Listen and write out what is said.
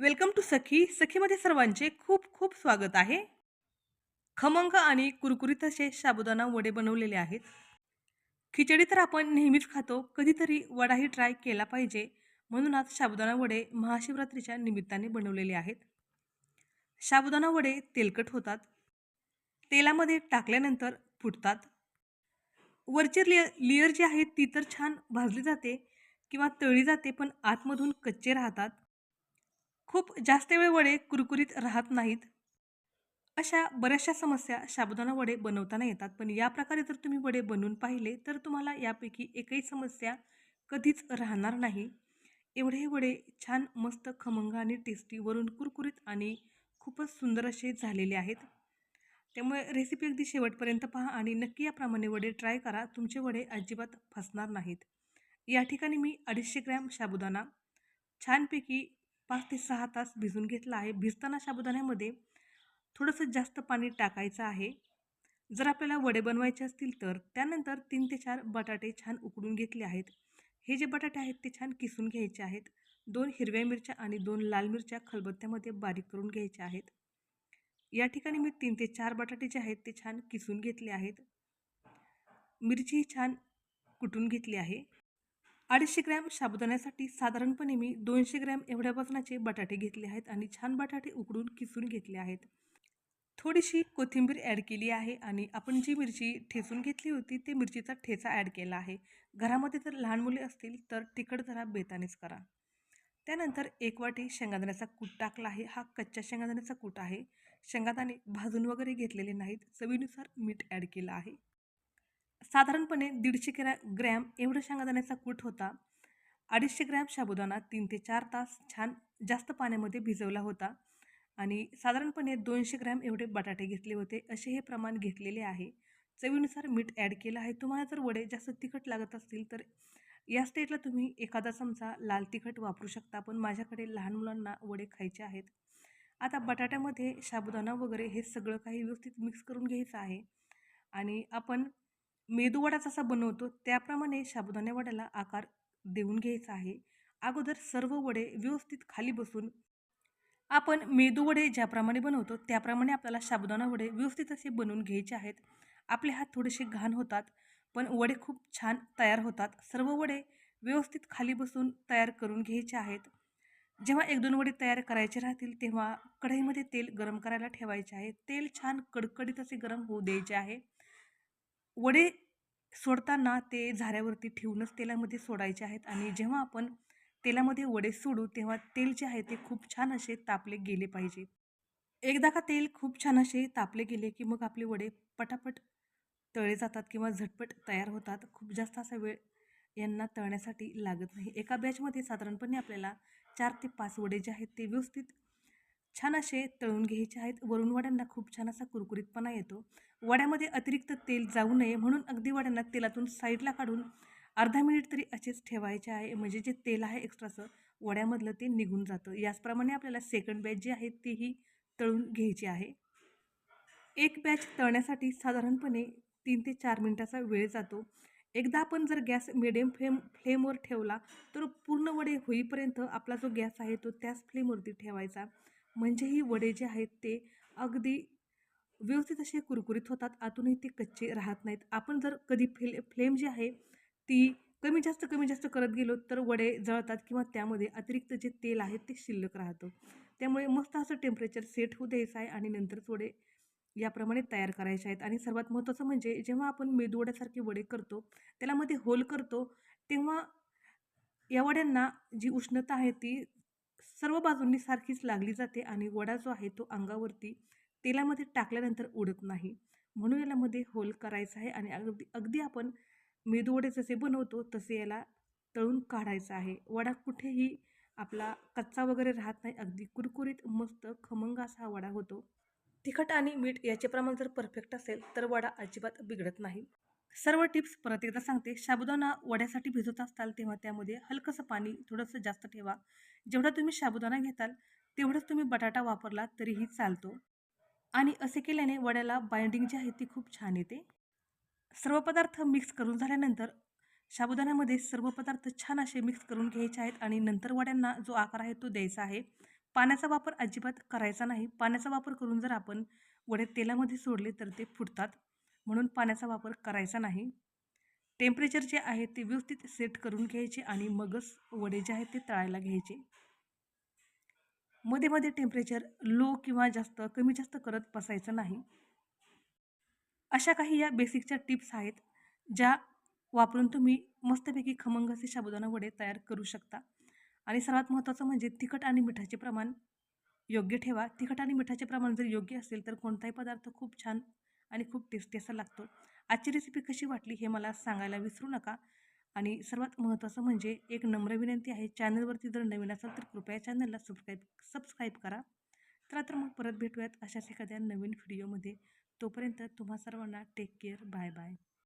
Welcome to सखी. सखीमध्ये सर्वांचे खूप खूप स्वागत आहे. खमंग आणि कुरकुरीत असे साबुदाणा वडे बनवलेले आहेत. खिचडी तर आपण नेहमीच खातो. कधीतरी वडाही ट्राय केला पाहिजे. म्हणून आज साबुदाणा वडे महाशिवरात्रीच्या निमित्ताने बनवलेले आहेत. साबुदाणा वडे तेलकट होतात. तेलामध्ये टाकल्यानंतर फुटतात. वरची लेअर लेअर जी आहे ती तर छान भाजली जाते किंवा तळली जाते पण आतमधून कच्चे राहतात. खूप जास्त वेळ वडे कुरकुरीत राहत नाहीत. अशा बऱ्याचशा समस्या साबुदाणा वडे बनवताना येतात. पण या प्रकारे जर तुम्ही वडे बनवून पाहिले तर तुम्हाला यापैकी एकही समस्या कधीच राहणार नाही. एवढे हे वडे छान मस्त खमंग आणि टेस्टी वरून कुरकुरीत आणि खूपच सुंदर असे झालेले आहेत. त्यामुळे रेसिपी अगदी शेवटपर्यंत पहा आणि नक्की याप्रमाणे वडे ट्राय करा. तुमचे वडे अजिबात फसणार नाहीत. या ठिकाणी मी अडीचशे ग्रॅम साबुदाणा छानपैकी पाच ते सहा तास भिजून घेतला आहे. भिजताना साबुदाण्यामध्ये थोडंसं जास्त पाणी टाकायचं आहे. जर आपल्याला वडे बनवायचे असतील तर त्यानंतर तीन ते चार बटाटे छान उकडून घेतले आहेत. हे जे बटाटे आहेत ते छान किसून घ्यायचे आहेत. दोन हिरव्या मिरच्या आणि दोन लाल मिरच्या खलबत्त्यामध्ये बारीक करून घ्यायच्या आहेत. या ठिकाणी मी तीन ते चार बटाटे जे आहेत ते छान किसून घेतले आहेत. मिरची छान कुटून घेतली आहे. अडीचशे ग्रॅम साबुदाण्यासाठी साधारणपणे मी दोनशे ग्रॅम एवढ्या वजनाचे बटाटे घेतले आहेत आणि छान बटाटे उकडून किसून घेतले आहेत. थोडीशी कोथिंबीर ॲड केली आहे आणि आपण जी मिरची ठेचून घेतली होती ते मिरचीचा ठेचा ॲड केला आहे. घरामध्ये जर लहान मुले असतील तर तिखट जरा बेतानेच करा. त्यानंतर एक वाटी शेंगादाण्याचा कूट टाकला आहे. हा कच्च्या शेंगादाण्याचा कूट आहे. शेंगादाणे भाजून वगैरे घेतलेले नाहीत. चवीनुसार मीठ ॲड केलं आहे. साधारणपणे दीडशे ग्रॅ ग्रॅम एवढं शेंगादाण्याचा कूट होता. अडीचशे ग्रॅम साबुदाणा तीन ते चार तास छान जास्त पाण्यामध्ये भिजवला होता आणि साधारणपणे दोनशे ग्रॅम एवढे बटाटे घेतले होते असे हे प्रमाण घेतलेले आहे. चवीनुसार मीठ ॲड केलं आहे. तुम्हाला जर वडे जास्त तिखट लागत असतील तर या स्टेटला तुम्ही एखादा चमचा लाल तिखट वापरू शकता पण माझ्याकडे लहान मुलांना वडे खायचे आहेत. आता बटाट्यामध्ये साबुदाणा वगैरे हे सगळं काही व्यवस्थित मिक्स करून घ्यायचं आहे आणि आपण मेदूवडा जसा बनवतो. त्याप्रमाणे साबुदाण्या वड्याला आकार देऊन घ्यायचा आहे. अगोदर सर्व वडे व्यवस्थित खाली बसून आपण मेदूवडे ज्याप्रमाणे बनवतो त्याप्रमाणे आपल्याला साबुदाणा वडे व्यवस्थित असे बनवून घ्यायचे आहेत. आपले हात थोडेसे घाण होतात पण वडे खूप छान तयार होतात. सर्व वडे व्यवस्थित खाली बसून तयार करून घ्यायचे आहेत. जेव्हा एक दोन वडे तयार करायचे राहतील तेव्हा कढईमध्ये तेल गरम करायला ठेवायचे आहे. तेल छान कडकडीत असे गरम होऊ द्यायचे आहे. वडे सोडताना ते झाऱ्यावरती ठेवूनच तेलामध्ये सोडायचे आहेत आणि जेव्हा आपण तेलामध्ये वडे सोडू तेव्हा तेल जे आहे ते खूप छान असे तापले गेले पाहिजे. एकदा का तेल खूप छान असे तापले गेले की मग आपले वडे पटापट तळे जातात किंवा झटपट तयार होतात. खूप जास्त असा वेळ यांना तळण्यासाठी लागत नाही. एका बॅचमध्ये साधारणपणे आपल्याला चार ते पाच वडे जे आहेत ते व्यवस्थित छान असे तळून घ्यायचे आहेत. वरून वड्यांना खूप छान असा कुरकुरीतपणा येतो. वड्यामध्ये अतिरिक्त तेल जाऊ नये म्हणून अगदी वड्यांना तेलातून साईडला काढून अर्धा मिनिट तरी असेच ठेवायचे आहे. म्हणजे जे तेल आहे एक्स्ट्राचं वड्यामधलं ते निघून जातं. याचप्रमाणे आपल्याला सेकंड बॅच जी आहे तीही तळून घ्यायची आहे. एक बॅच तळण्यासाठी साधारणपणे तीन ते चार मिनटाचा वेळ जातो. एकदा आपण जर गॅस मिडियम फ्लेम फ्लेमवर ठेवला तर पूर्ण वडे होईपर्यंत आपला जो गॅस आहे तो त्याच फ्लेमवरती ठेवायचा. म्हणजे ही वडे जे आहेत ते अगदी व्यवस्थित असे कुरकुरीत होतात आतूनही ते कच्चे राहत नाहीत. आपण जर कधी फ्ले फ्लेम जी आहे ती कमी जास्त कमी जास्त करत गेलो तर वडे जळतात किंवा त्यामध्ये अतिरिक्त जे तेल आहे ते शिल्लक राहतं. त्यामुळे मस्त असं टेम्परेचर सेट होऊ द्यायचं आहे आणि नंतरच वडे याप्रमाणे तयार करायचे आहेत. आणि सर्वात महत्त्वाचं म्हणजे जेव्हा आपण मेदूवड्यासारखे वडे करतो त्याला मध्ये होल करतो तेव्हा या वड्यांना जी उष्णता आहे ती सर्व बाजूंनी सारखीच लागली जाते आणि वडा जो आहे तो अंगावरती तेलामध्ये टाकल्यानंतर उडत नाही. म्हणून यालामध्ये होल करायचा आहे आणि अगदी अगदी आपण मेदूवडे जसे बनवतो तसे याला तळून काढायचं आहे. वडा कुठेही आपला कच्चा वगैरे राहत नाही. अगदी कुरकुरीत मस्त खमंग असा वडा होतो. तिखट आणि मीठ याचे प्रमाण जर परफेक्ट असेल तर वडा अजिबात बिघडत नाही. सर्व टिप्स परत एकदा सांगते. साबुदाणा वड्यासाठी भिजवत असताल तेव्हा त्यामध्ये हलकंसं पाणी थोडंसं जास्त ठेवा. जेवढा तुम्ही साबुदाणा घेताल तेवढंच तुम्ही बटाटा वापरला तरीही चालतो. आणि असे केल्याने वड्याला बाइंडिंग जी आहे ती खूप छान येते. सर्व पदार्थ मिक्स करून झाल्यानंतर साबुदाण्यामध्ये सर्व पदार्थ छान असे मिक्स करून घ्यायचे आहेत आणि नंतर वड्यांना जो आकार आहे तो द्यायचा आहे. पाण्याचा वापर अजिबात करायचा नाही. पाण्याचा वापर करून जर आपण वडे तेलामध्ये सोडले तर ते फुटतात. म्हणून पाण्याचा वापर करायचा नाही. टेम्परेचर जे आहे ते व्यवस्थित सेट करून घ्यायचे आणि मगच वडे जे आहेत ते तळायला घ्यायचे. मध्ये मध्ये टेम्परेचर लो किंवा जास्त कमी जास्त करत बसायचं नाही. अशा काही या बेसिकच्या टिप्स आहेत ज्या वापरून तुम्ही मस्तपैकी खमंग असे साबुदाणा वडे तयार करू शकता. आणि सर्वात महत्त्वाचं म्हणजे तिखट आणि मिठाचे प्रमाण. योग्य ठेवा. तिखट आणि मिठाचे प्रमाण जर योग्य असेल तर कोणताही पदार्थ खूप छान आणि खूप टेस्टी असा लागतो. आजची रेसिपी कशी वाटली हे मला सांगायला विसरू नका. आणि सर्वात महत्त्वाचं म्हणजे एक नम्र विनंती आहे. चॅनलवरती जर नवीन असाल तर कृपया चॅनलला सबस्क्राईब सबस्क्राईब करा. तर तर मग परत भेटूयात अशाच एखाद्या नवीन व्हिडिओमध्ये तोपर्यंत तुम्हा सर्वांना टेक केअर बाय बाय